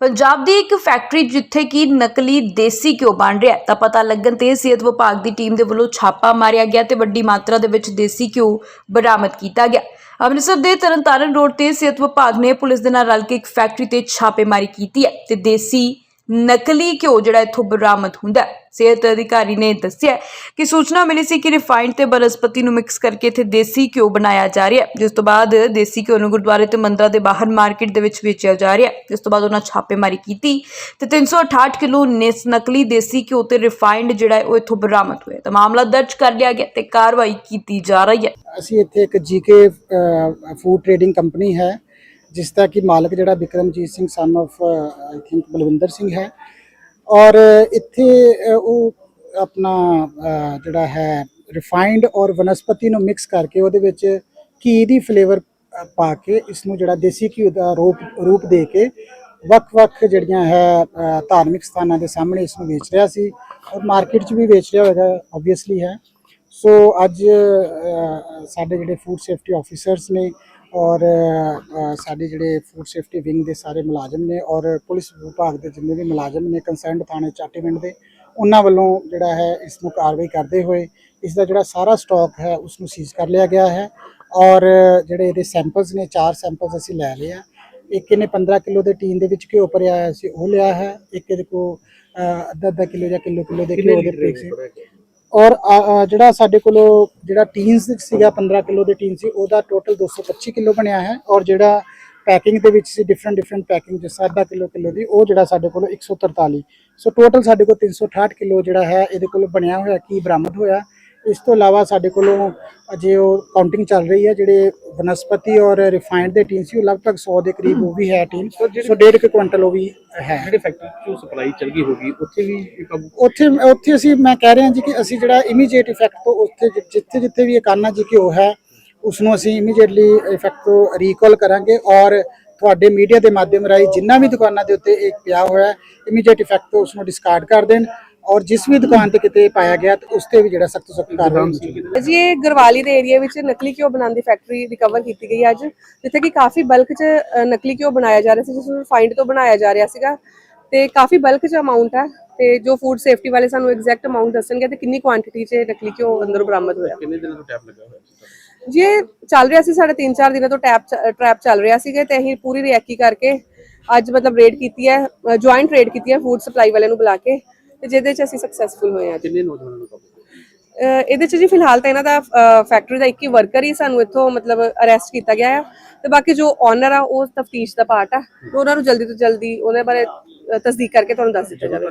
ਪੰਜਾਬ ਦੀ ਇੱਕ ਫੈਕਟਰੀ ਜਿੱਥੇ ਕਿ ਨਕਲੀ ਦੇਸੀ ਘਿਓ ਬਣ ਰਿਹਾ ਤਾਂ ਪਤਾ ਲੱਗਣ ਤੇ ਸਿਹਤ ਵਿਭਾਗ ਦੀ ਟੀਮ ਦੇ ਵੱਲੋਂ ਛਾਪਾ ਮਾਰਿਆ ਗਿਆ ਤੇ ਵੱਡੀ ਮਾਤਰਾ ਦੇ ਵਿੱਚ ਦੇਸੀ ਘਿਓ ਬਰਾਮਦ ਕੀਤਾ ਗਿਆ। ਅੰਮ੍ਰਿਤਸਰ ਦੇ ਤਰਨਤਾਰਨ ਰੋਡ ਤੇ ਸਿਹਤ ਵਿਭਾਗ ਨੇ ਪੁਲਿਸ ਦੇ ਨਾਲ ਰਲ ਕੇ ਇੱਕ ਫੈਕਟਰੀ ਤੇ ਛਾਪੇਮਾਰੀ ਕੀਤੀ ਹੈ ਤੇ ਦੇਸੀ ਨਕਲੀ ਘਿਓ ਜਿਹੜਾ ਇੱਥੋਂ ਬਰਾਮਦ ਹੁੰਦਾ ਸਿਹਤ ਅਧਿਕਾਰੀ ਨੇ ਦੱਸਿਆ ਕਿ ਸੂਚਨਾ ਮਿਲੀ ਸੀ ਕਿ ਰਿਫਾਈਨਡ ਤੇ ਬਨਸਪਤੀ ਨੂੰ ਮਿਕਸ ਕਰਕੇ ਇੱਥੇ ਦੇਸੀ ਘਿਓ ਬਣਾਇਆ ਜਾ ਰਿਹਾ ਹੈ। ਜਿਸ ਤੋਂ ਬਾਅਦ ਦੇਸੀ ਘਿਓ ਨੂੰ ਗੁਰਦੁਆਰੇ ਤੇ ਮੰਦਰਾਂ ਦੇ ਬਾਹਰ ਮਾਰਕੀਟ ਦੇ ਵਿੱਚ ਵੇਚਿਆ ਜਾ ਰਿਹਾ ਹੈ। ਜਿਸ ਤੋਂ ਬਾਅਦ ਉਹਨਾਂ ਛਾਪੇਮਾਰੀ ਕੀਤੀ ਤੇ 368 ਕਿਲੋ ਨਿਸ ਨਕਲੀ ਦੇਸੀ ਘਿਓ ਤੇ ਰਿਫਾਈਨਡ ਜਿਹੜਾ ਉਹ ਇੱਥੋਂ ਬਰਾਮਦ ਹੋਇਆ ਤਾਂ ਮਾਮਲਾ ਦਰਜ ਕਰ ਲਿਆ ਗਿਆ ਤੇ ਕਾਰਵਾਈ ਕੀਤੀ ਜਾ ਰਹੀ ਹੈ। ਅਸੀਂ ਇੱਥੇ ਇੱਕ ਜੀਕੇ ਫੂਡ ਟ੍ਰੇਡਿੰਗ ਕੰਪਨੀ ਹੈ। ਜਿਸ ਦਾ ਕਿ ਮਾਲਕ ਜਿਹੜਾ Bikramjit Singh son of I think Balwinder Singh ਹੈ। ਔਰ ਇੱਥੇ ਉਹ ਆਪਣਾ ਜਿਹੜਾ ਹੈ ਰਿਫਾਈਨਡ ਔਰ ਵਨਸਪਤੀ ਨੂੰ ਮਿਕਸ ਕਰਕੇ ਉਹਦੇ ਵਿੱਚ ਘੀ ਦੀ ਫਲੇਵਰ ਪਾ ਕੇ ਇਸ ਨੂੰ ਜਿਹੜਾ ਦੇਸੀ ਘੀ ਦਾ ਰੂਪ ਰੂਪ ਦੇ ਕੇ ਵੱਖ-ਵੱਖ ਜਿਹੜੀਆਂ ਹੈ ਧਾਰਮਿਕ ਸਥਾਨਾਂ ਦੇ ਸਾਹਮਣੇ ਇਸ ਨੂੰ ਵੇਚ ਰਿਹਾ ਸੀ। ਔਰ ਮਾਰਕੀਟ 'ਚ ਵੀ ਵੇਚ ਰਿਹਾ ਹੋਵੇਗਾ ਆਬਵੀਅਸਲੀ ਹੈ। ਸੋ ਅੱਜ ਸਾਡੇ ਜਿਹੜੇ ਫੂਡ ਸੇਫਟੀ ਆਫੀਸਰਸ ਨੇ ਔਰ ਸਾਡੇ ਜਿਹੜੇ ਫੂਡ ਸੇਫਟੀ ਵਿੰਗ ਦੇ ਸਾਰੇ ਮੁਲਾਜ਼ਮ ਨੇ ਔਰ ਪੁਲਿਸ ਵਿਭਾਗ ਦੇ ਜਿੰਨੇ ਵੀ ਮੁਲਾਜ਼ਮ ਨੇ ਕੰਸਰਨਡ ਥਾਣੇ ਚਾਟੀਵਿੰਡ ਦੇ ਉਹਨਾਂ ਵੱਲੋਂ ਜਿਹੜਾ ਹੈ ਇਸ ਨੂੰ ਕਾਰਵਾਈ ਕਰਦੇ ਹੋਏ ਇਸ ਦਾ ਜਿਹੜਾ ਸਾਰਾ ਸਟਾਕ ਹੈ ਉਸ ਨੂੰ ਸੀਜ਼ ਕਰ ਲਿਆ ਗਿਆ ਹੈ ਔਰ ਜਿਹੜੇ ਇਹਦੇ ਸੈਂਪਲਸ ਨੇ ਚਾਰ ਸੈਂਪਲਸ ਅਸੀਂ ਲੈ ਲਏ ਆ। ਇੱਕ ਇਹਨੇ 15 ਕਿਲੋ ਦੇ ਟੀਨ ਦੇ ਵਿੱਚ ਘਿਓ ਭਰਿਆ ਹੋਇਆ ਸੀ ਉਹ ਲਿਆ ਹੈ। ਇੱਕ ਇਹਦੇ ਕੋ ਅੱਧਾ ਅੱਧਾ ਕਿਲੋ ਜਾਂ ਕਿਲੋ ਕਿਲੋ ਦੇ ਘਿਓ ਦੇ ਪੈਕ ਸੀ ਔਰ ਅ, ਅ, ਜਿਹੜਾ ਸਾਡੇ ਕੋਲੋਂ ਜਿਹੜਾ ਟੀਨਸ ਸੀਗਾ 15 ਕਿਲੋ ਦੇ ਟੀਨ ਸੀ ਉਹਦਾ ਟੋਟਲ 225 ਕਿਲੋ ਬਣਿਆ ਹੈ ਔਰ ਜਿਹੜਾ ਪੈਕਿੰਗ ਦੇ ਵਿੱਚ ਸੀ ਡਿਫਰੈਂਟ ਡਿਫਰੈਂਟ ਪੈਕਿੰਗ ਜਿਸ ਅੱਧਾ ਕਿਲੋ ਕਿਲੋ ਦੀ ਉਹ ਜਿਹੜਾ ਸਾਡੇ ਕੋਲ 143 ਸੋ ਟੋਟਲ ਸਾਡੇ ਕੋਲ 368 ਕਿਲੋ ਜਿਹੜਾ ਹੈ ਇਹਦੇ ਕੋਲ ਬਣਿਆ ਹੋਇਆ ਕੀ ਬਰਾਮਦ ਹੋਇਆ? ਇਸ ਤੋਂ ਇਲਾਵਾ ਸਾਡੇ ਕੋਲੋਂ ਅਜੇ ਉਹ ਕਾਊਂਟਿੰਗ ਚੱਲ ਰਹੀ ਹੈ ਜਿਹੜੇ ਵਨਸਪਤੀ ਔਰ ਰਿਫਾਈਨਡ ਦੇ ਟੀਨ ਸੀ ਉਹ ਲਗਭਗ 100 ਦੇ ਕਰੀਬ ਉਹ ਵੀ ਹੈ ਟੀਨ ਸੋ ਡੇਢ ਕੁ ਕੁਇੰਟਲ ਉਹ ਵੀ ਹੈ। ਜਿਹੜੇ ਫੈਕਟਰੀ ਚੋਂ ਸਪਲਾਈ ਚੱਲ ਗਈ ਹੋਗੀ ਉੱਥੇ ਵੀ ਉੱਥੇ ਉੱਥੇ ਅਸੀਂ ਮੈਂ ਕਹਿ ਰਿਹਾ ਜੀ ਕਿ ਅਸੀਂ ਜਿਹੜਾ ਇਮੀਡੀਏਟ ਇਫੈਕਟ ਤੋਂ ਉੱਥੇ ਜਿੱਥੇ ਜਿੱਥੇ ਵੀ ਇਹ ਕਾਨਾ ਜੀ ਘਿਓ ਹੈ ਉਸ ਨੂੰ ਅਸੀਂ ਇਮੀਡੀਏਟਲੀ ਇਫੈਕਟ ਤੋਂ ਰੀਕਾਲ ਕਰਾਂਗੇ ਔਰ ਤੁਹਾਡੇ ਮੀਡੀਆ ਦੇ ਮਾਧਿਅਮ ਰਾਹੀਂ ਜਿੰਨਾ ਵੀ ਦੁਕਾਨਾਂ ਦੇ ਉੱਤੇ ਇਹ ਪਿਆ ਹੋਇਆ ਇਮੀਡੀਏਟ ਇਫੈਕਟ ਤੋਂ ਉਸ ਨੂੰ ਡਿਸਕਾਰਡ ਕਰ ਦੇਣ। ਔਰ ਜਿਸ ਵੀ ਦੁਕਾਨ ਤੇ ਕਿਤੇ ਪਾਇਆ ਗਿਆ ਤੇ ਉਸ ਤੇ ਵੀ ਜਿਹੜਾ ਸਖਤ ਸਖਤ ਕਾਰਵਾਈ ਹੋਣੀ ਜੀ ਇਹ ਗਰਵਾਲੀ ਦੇ ਏਰੀਆ ਵਿੱਚ ਨਕਲੀ ਘਿਓ ਬਣਾਉਣ ਦੀ ਫੈਕਟਰੀ ਰਿਕਵਰ ਕੀਤੀ ਗਈ ਅੱਜ ਜਿੱਥੇ ਕਿ ਕਾਫੀ ਬਲਕ 'ਚ ਨਕਲੀ ਘਿਓ ਬਣਾਇਆ ਜਾ ਰਿਹਾ ਸੀ ਜਿਸ ਨੂੰ ਰਿਫਾਈਨਡ ਤੋਂ ਬਣਾਇਆ ਜਾ ਰਿਹਾ ਸੀਗਾ। ਤੇ ਕਾਫੀ ਬਲਕ 'ਚ ਅਮਾਉਂਟ ਹੈ ਤੇ ਜੋ ਫੂਡ ਸੇਫਟੀ ਵਾਲੇ ਸਾਨੂੰ ਐਗਜ਼ੈਕਟ ਅਮਾਉਂਟ ਦੱਸਣਗੇ ਤੇ ਕਿੰਨੀ ਕੁਆਂਟੀਟੀ 'ਚ ਇਹ ਨਕਲੀ ਘਿਓ ਅੰਦਰੋਂ ਬਰਾਮਦ ਹੋਇਆ। ਕਿੰਨੇ ਦਿਨਾਂ ਤੋਂ ਟੈਪ ਲੱਗਾ ਹੋਇਆ ਸੀ? ਜੀ ਇਹ ਚੱਲ ਰਿਹਾ ਸੀ ਸਾਡੇ 3-4 ਦਿਨਾਂ ਤੋਂ ਟੈਪ ਟ੍ਰੈਪ ਚੱਲ ਰਿਹਾ ਸੀਗਾ ਤੇ ਅਸੀਂ ਪੂਰੀ ਰਿਐਕੀ ਕਰਕੇ ਅੱਜ ਮਤਲਬ ਰੇਡ ਕੀਤੀ ਹੈ ਜੁਆਇੰਟ ਰੇਡ ਕੀਤੀ ਹੈ ਫੂਡ ਸਪਲਾਈ ਵਾਲਿਆਂ ਨੂੰ ਬੁਲਾ ਕੇ। ਤੇ ਜਿਹਦੇ 'ਚ ਅਸੀਂ ਸਕਸੈਸਫੁਲ ਹੋਏ ਅੱਜ। ਕਿੰਨੇ ਨੌਜਵਾਨਾਂ ਨੂੰ ਕਾਬੂ ਇਹਦੇ ਚ ਜੀ ਫਿਲਹਾਲ ਤਾਂ ਇਹਨਾਂ ਦਾ ਫੈਕਟਰੀ ਦਾ ਇੱਕ ਹੀ ਵਰਕਰ ਹੀ ਸਾਨੂੰ ਇੱਥੋਂ ਮਤਲਬ ਅਰੈਸਟ ਕੀਤਾ ਗਿਆ ਹੈ ਤੇ ਬਾਕੀ ਜੋ ਓਨਰ ਆ ਉਹ ਤਫਤੀਸ਼ ਦਾ ਪਾਰਟ ਆ। ਉਹਨਾਂ ਨੂੰ ਜਲਦੀ ਤੋਂ ਜਲਦੀ ਉਹਦੇ ਬਾਰੇ ਤਸਦੀਕ ਕਰਕੇ ਤੁਹਾਨੂੰ ਦੱਸ ਦਿੱਤਾ ਜਾਵੇ।